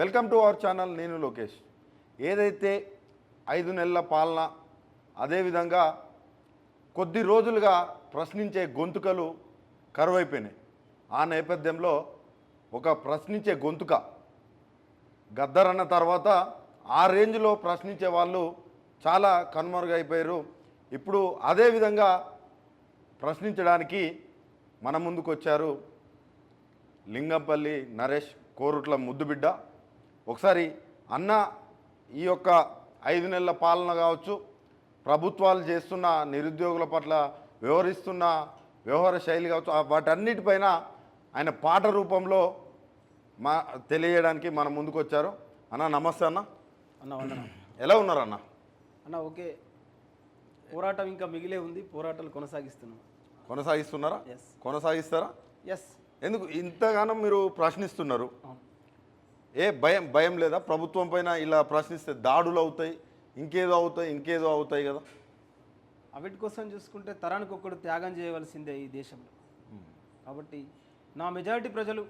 Welcome to our channel నేను లోకేష్. ఏదైతే ఐదు నెలల పాలన అదేవిధంగా కొద్ది రోజులుగా ప్రశ్నించే గొంతుకలు కరువైపోయినాయి. ఆ నేపథ్యంలో ఒక ప్రశ్నించే గొంతుక గద్దరన్న తర్వాత ఆ రేంజ్లో ప్రశ్నించే వాళ్ళు చాలా కనుమరుగైపోయారు ఇప్పుడు అదే విధంగా ప్రశ్నించడానికి మన ముందుకు వచ్చారు లింగంపల్లి నరేష్ కోరుట్ల ముద్దుబిడ్డ. ఒకసారి అన్న ఈ యొక్క ఐదు నెలల పాలన కావచ్చు ప్రభుత్వాలు చేస్తున్న నిరుద్యోగుల పట్ల వ్యవహరిస్తున్న వ్యవహార శైలి కావచ్చు వాటన్నిటిపైన ఆయన పాట రూపంలో మా తెలియజేయడానికి మన ముందుకు వచ్చారు అన్న నమస్తే అన్న. అన్న ఎలా ఉన్నారు అన్న? అన్న ఓకే. పోరాటం ఇంకా మిగిలే ఉంది పోరాటాలు కొనసాగిస్తున్నాం. కొనసాగిస్తున్నారా? కొనసాగిస్తారా? ఎస్ ఎందుకు ఇంతగానో మీరు ప్రశ్నిస్తున్నారు? ఏ భయం భయం లేదా? ప్రభుత్వం పైన ఇలా ప్రశ్నిస్తే దాడులు అవుతాయి ఇంకేదో అవుతాయి ఇంకేదో అవుతాయి కదా. అవిటి కోసం చూసుకుంటే తరానికి ఒక్కడు త్యాగం చేయవలసిందే ఈ దేశంలో. కాబట్టి నా మెజారిటీ ప్రజలు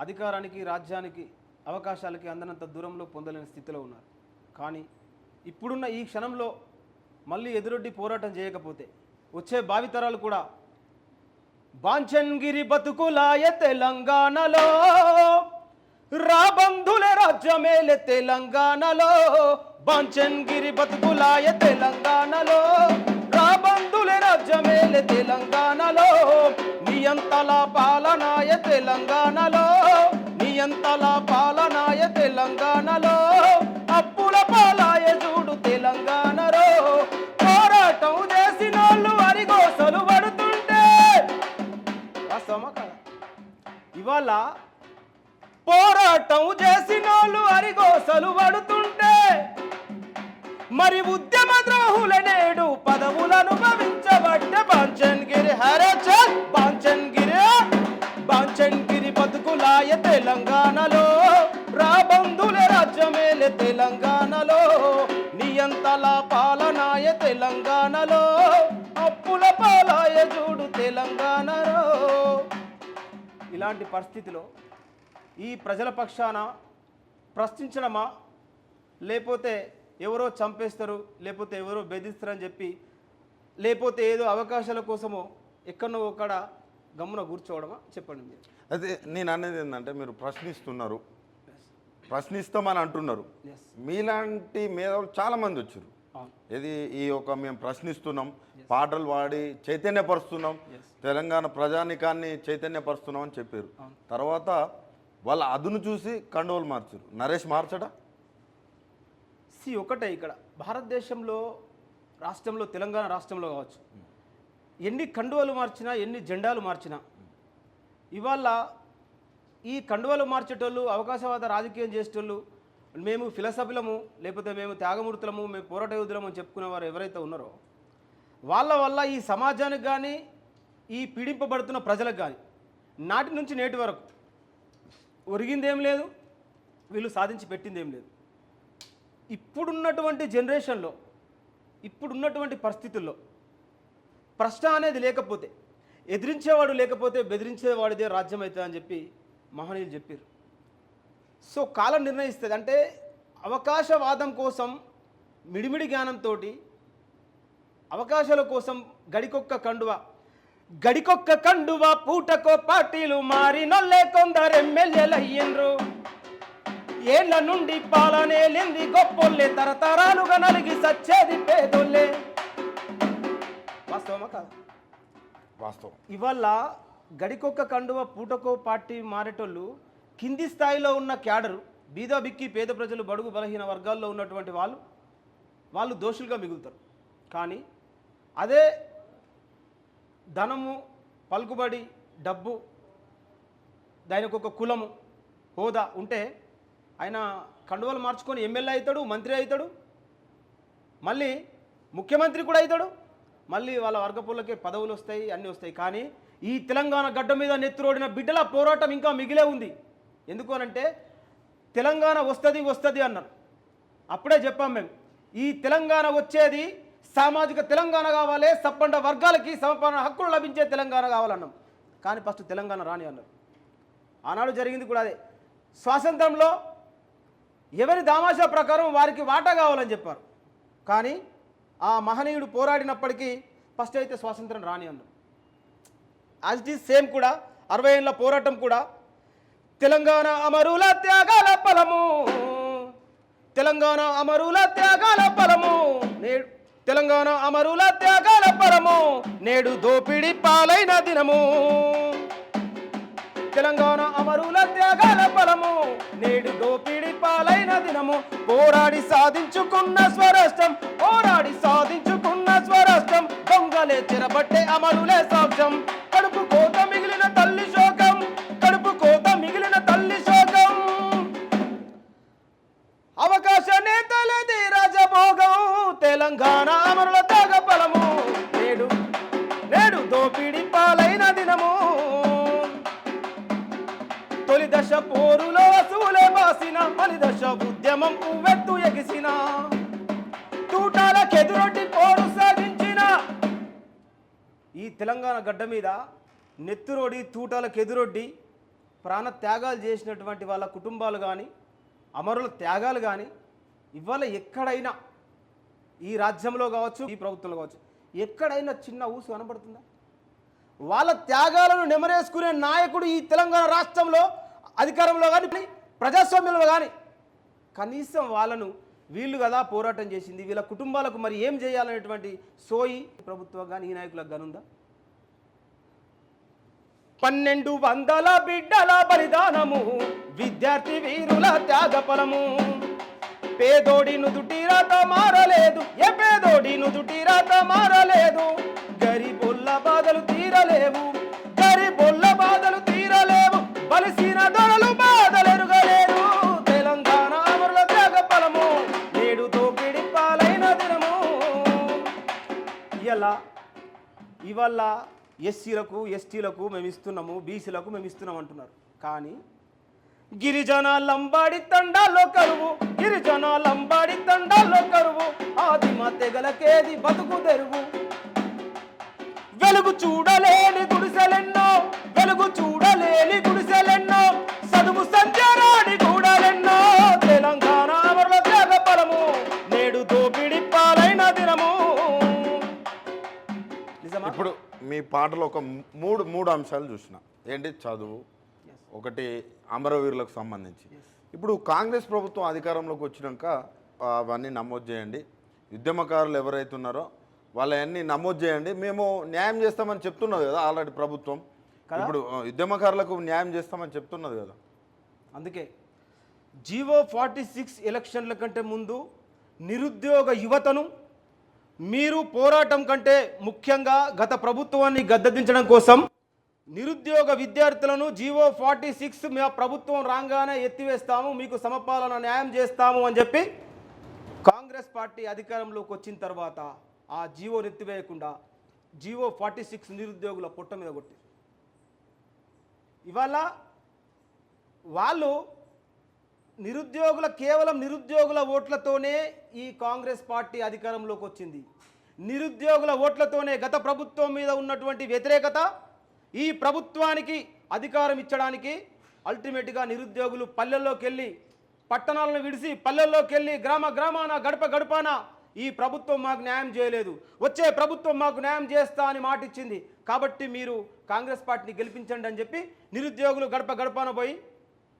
అధికారానికి రాజ్యానికి అవకాశాలకి అందనంత దూరంలో పొందలేని స్థితిలో ఉన్నారు. కానీ ఇప్పుడున్న ఈ క్షణంలో మళ్ళీ ఎదురొడ్డి పోరాటం చేయకపోతే వచ్చే భావితరాలు కూడా బాంచన్గిరి బతుకులాయ తెలంగాణలో రాబంధుల రాజ్యమేలే తెలంగాణలో. బాంచన్గిరి బతుకులాయ తెలంగాణలో. రాబంధుల రాజ్యమేలే తెలంగాణలో. నియంతల పాలనాయ తెలంగాణలో. నియంతల పాలనాయ తెలంగాణలో. అప్పుల పాలాయ చూడు తెలంగాణలో. పోరాటం చేసినోళ్ళు అరిగోసలు పడుతుంటే. ఇవాళ చట్టం చేసినోళ్ళు అరిగోసలు పడుతుంటే మరి ఉద్యమ ద్రోహుల నేడు పదవులను భవించబట్టే బాంచన్గిరి హరచల్ బాంచన్గిరి బాంచన్గిరి బతుకులాయ తెలంగాణలో రాబంధుల రాజ్యమేలే తెలంగాణలో నియంతల పాలనాయ తెలంగాణలో అప్పుల పాలాయ చూడు తెలంగాణలో. ఇలాంటి పరిస్థితిలో ఈ ప్రజల పక్షాన ప్రశ్నించడమా? లేకపోతే ఎవరో చంపేస్తారు లేకపోతే ఎవరో బెదిరిస్తారని చెప్పి లేకపోతే ఏదో అవకాశాల కోసమో ఎక్కడో ఒక్కడ గమ్మున కూర్చోవడమా? చెప్పండి మీరు. అయితే నేను అనేది ఏంటంటే మీరు ప్రశ్నిస్తున్నారు. ప్రశ్నిస్తామని అంటున్నారు. మీలాంటి మేధావులు చాలా మంది వచ్చారు ఇది ఈ యొక్క మేము ప్రశ్నిస్తున్నాం పాటలు పాడి చైతన్యపరుస్తున్నాం. తెలంగాణ ప్రజానికాన్ని చైతన్యపరుస్తున్నాం అని చెప్పారు. తర్వాత వాళ్ళ అదును చూసి కండువలు మార్చరు. నరేష్ మార్చడా? సి ఒకటే ఇక్కడ. భారతదేశంలో రాష్ట్రంలో తెలంగాణ రాష్ట్రంలో కావచ్చు. ఎన్ని కండువలు మార్చినా ఎన్ని జెండాలు మార్చినా ఇవాళ ఈ కండువలు మార్చేటోళ్ళు అవకాశవాద రాజకీయం చేసేటోళ్ళు మేము ఫిలసఫిలము లేకపోతే మేము త్యాగమూర్తులము మేము పోరాట యోధులము అని చెప్పుకునేవారు ఎవరైతే ఉన్నారో వాళ్ళ వల్ల ఈ సమాజానికి కానీ ఈ పీడింపబడుతున్న ప్రజలకు కానీ నాటి నుంచి నేటి వరకు ఒరిగిందేం లేదు వీళ్ళు సాధించి పెట్టిందేం లేదు. ఇప్పుడున్నటువంటి జనరేషన్లో ఇప్పుడున్నటువంటి పరిస్థితుల్లో ప్రశ్న అనేది లేకపోతే ఎదిరించేవాడు లేకపోతే బెదిరించేవాడిదే రాజ్యం అవుతుంది అని చెప్పి మహనీయులు చెప్పారు సో కాలం నిర్ణయిస్తుంది. అంటే అవకాశవాదం కోసం మిడిమిడి జ్ఞానంతో అవకాశాల కోసం గడికొక్క కండువ గడికొక్క కండువ పూటకో పార్టీలు మారినొల్లే కొందరు ఎమ్మెల్యేలు అయ్యిండ్రు ఏళ్ళ నుండి పాలనే లేంది గొప్పొల్లే తరతరాలుగా నలిగి సచ్చేది పేదోళ్ళే. వాస్తవమా కాదు? వాస్తవం. ఇవాళ గడికొక్క కండువ పూటకో పార్టీ మారేటోళ్ళు కింది స్థాయిలో ఉన్న క్యాడరు బీద బిక్కి పేద ప్రజలు బడుగు బలహీన వర్గాల్లో ఉన్నటువంటి వాళ్ళు వాళ్ళు దోషులుగా మిగులుతారు. కానీ అదే ధనము పలుకుబడి డబ్బు దానికి ఒక కులము హోదా ఉంటే ఆయన కండువలు మార్చుకొని ఎమ్మెల్యే అవుతాడు మంత్రి అవుతాడు మళ్ళీ ముఖ్యమంత్రి కూడా అవుతాడు మళ్ళీ వాళ్ళ వర్గపుల్లకే పదవులు వస్తాయి అన్నీ వస్తాయి. కానీ ఈ తెలంగాణ గడ్డ మీద నెత్తురోడిన బిడ్డల పోరాటం ఇంకా మిగిలే ఉంది. ఎందుకు అనంటే తెలంగాణ వస్తుంది వస్తుంది అన్నారు. అప్పుడే చెప్పాం మేము. ఈ తెలంగాణ వచ్చేది సామాజిక తెలంగాణ కావాలి సప్పండ వర్గాలకి సమపాలన హక్కులు లభించే తెలంగాణ కావాలన్నాం. కానీ ఫస్ట్ తెలంగాణ రాని అన్నారు. ఆనాడు జరిగింది కూడా అదే. స్వాతంత్రంలో ఎవరి దామాషా ప్రకారం వారికి వాటా కావాలని చెప్పారు. కానీ ఆ మహనీయుడు పోరాడినప్పటికీ ఫస్ట్ అయితే స్వాతంత్రం రాని అన్నారు. యాజ్ ఇట్ ఈజ్ సేమ్ కూడా అరవై ఏళ్ళ పోరాటం కూడా. తెలంగాణ అమరుల త్యాగాల ఫలము. తెలంగాణ అమరుల త్యాగాల ఫలము. నేడు తెలంగాణ అమరుల త్యాగాల పరము నేడు దోపిడి పాలైన దినము. తెలంగాణ అమరుల త్యాగాల ఫలము నేడు దోపిడి పాలైన దినము. పోరాడి సాధించుకున్న స్వరాష్ట్రం పోరాడి సాధించుకున్న స్వరాష్ట్రం. దొంగలే చెరబట్టే అమరులే సాక్ష్యం. కడుపు కోత మిగిలిన తొలి దశ పోరులో వసూలే బాసిన మలి దశ ఉద్యమం ఉవ్వెత్తు ఎగిసిన. తూటాలకెదురొడ్డి పోరు సాగించిన. ఈ తెలంగాణ గడ్డ మీద నెత్తురోడి తూటాలకు కెదురొడ్డి ప్రాణ త్యాగాలు చేసినటువంటి వాళ్ళ కుటుంబాలు కానీ అమరుల త్యాగాలు కానీ ఇవాళ ఎక్కడైనా ఈ రాజ్యంలో కావచ్చు ఈ ప్రభుత్వంలో కావచ్చు ఎక్కడైనా చిన్న ఊసు కనబడుతుందా? వాళ్ళ త్యాగాలను నెమరేసుకునే నాయకుడు ఈ తెలంగాణ రాష్ట్రంలో అధికారంలో కానీ ప్రజాస్వామ్యంలో కానీ కనీసం వాళ్ళను వీళ్ళు కదా పోరాటం చేసింది వీళ్ళ కుటుంబాలకు మరి ఏం చేయాలనేటువంటి సోయి ప్రభుత్వం కానీ ఈ నాయకులకు కానీ ఉందా? పన్నెండు వందల బిడ్డల బలిదానము విద్యార్థి వీరుల త్యాగ ఫలము పేదోడి నుదుటిరాత మారలేదు ఏ పేదోడి నుదుటిరాత మారలేదు గరిబుల్ల బాధలు తీరలేవు. ఇవాళ ఎస్సీలకు ఎస్టీలకు మేము ఇస్తున్నాము బీసీలకు మేము ఇస్తున్నాం అంటున్నారు. కానీ గిరిజన లంబాడి తండాలో కరువు గిరిజన ఇప్పుడు మీ పాటలో ఒక మూడు మూడు అంశాలు చూసిన. ఏంటి? చదువు. ఒకటి అమరవీరులకు సంబంధించి. ఇప్పుడు కాంగ్రెస్ ప్రభుత్వం అధికారంలోకి వచ్చినాక అవన్నీ నమోదు చేయండి. ఉద్యమకారులు ఎవరైతే ఉన్నారో వాళ్ళవన్నీ నమోదు చేయండి. మేము న్యాయం చేస్తామని చెప్తున్నది కదా ఆల్రెడీ ప్రభుత్వం. ఇప్పుడు ఉద్యమకారులకు న్యాయం చేస్తామని చెప్తున్నది కదా. అందుకే జీవో ఫార్టీ సిక్స్ ఎలక్షన్ల కంటే ముందు నిరుద్యోగ యువతను మీరు పోరాటం కంటే ముఖ్యంగా గత ప్రభుత్వాన్ని గద్దెదించడం కోసం నిరుద్యోగ విద్యార్థులను జీవో ఫార్టీ సిక్స్ మా ప్రభుత్వం రాగానే ఎత్తివేస్తాము మీకు సమపాలన న్యాయం చేస్తాము అని చెప్పి కాంగ్రెస్ పార్టీ అధికారంలోకి వచ్చిన తర్వాత ఆ జీవో ఎత్తివేయకుండా జీవో ఫార్టీ సిక్స్ నిరుద్యోగుల పొట్ట మీద కొట్టి ఇవాళ వాళ్ళు నిరుద్యోగుల కేవలం నిరుద్యోగుల ఓట్లతోనే ఈ కాంగ్రెస్ పార్టీ అధికారంలోకి వచ్చింది. నిరుద్యోగుల ఓట్లతోనే గత ప్రభుత్వం మీద ఉన్నటువంటి వ్యతిరేకత ఈ ప్రభుత్వానికి అధికారం ఇచ్చడానికి అల్టిమేట్గా నిరుద్యోగులు పల్లెల్లోకి వెళ్ళి పట్టణాలను విడిసి పల్లెల్లోకి వెళ్ళి గ్రామ గ్రామాన గడప గడపాన ఈ ప్రభుత్వం మాకు న్యాయం చేయలేదు. వచ్చే ప్రభుత్వం మాకు న్యాయం చేస్తా అని మాట ఇచ్చింది కాబట్టి మీరు కాంగ్రెస్ పార్టీని గెలిపించండి అని చెప్పి నిరుద్యోగులు గడప గడపాన పోయి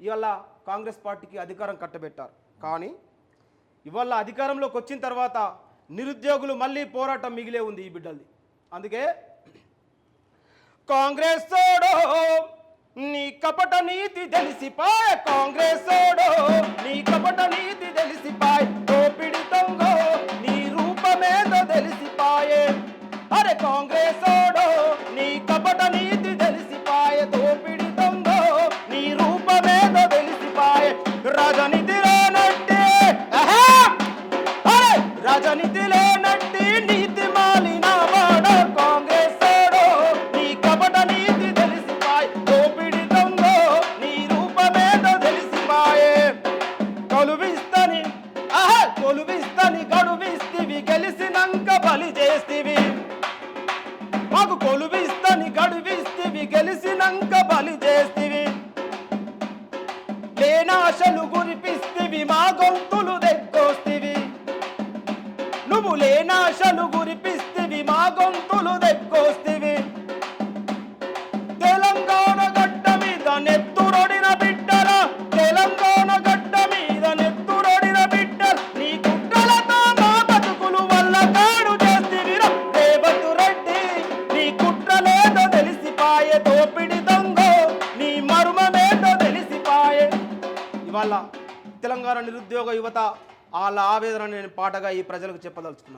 ఇవాళ కాంగ్రెస్ పార్టీకి అధికారం కట్టబెట్టారు. కానీ ఇవాళ అధికారంలోకి వచ్చిన తర్వాత నిరుద్యోగులు మళ్ళీ పోరాటం మిగిలే ఉంది ఈ బిడ్డలది. అందుకే కాంగ్రెస్ నీ కపట నీతి తెలిసిపాయ కాంగ్రెస్ నీ కపట వచ్చినంక బలి చేస్తివి. లేనాశలు గురిపిస్తివి మా గొంతులు దెక్కొస్తివి. నువ్వు లేనాశలు గురిపిస్తివి మా గొంతులు దెక్కొస్తివి. యువత వాళ్ళ ఆవేదన నేను పాటగా ఈ ప్రజలకు చెప్పదలుచుకున్నాను.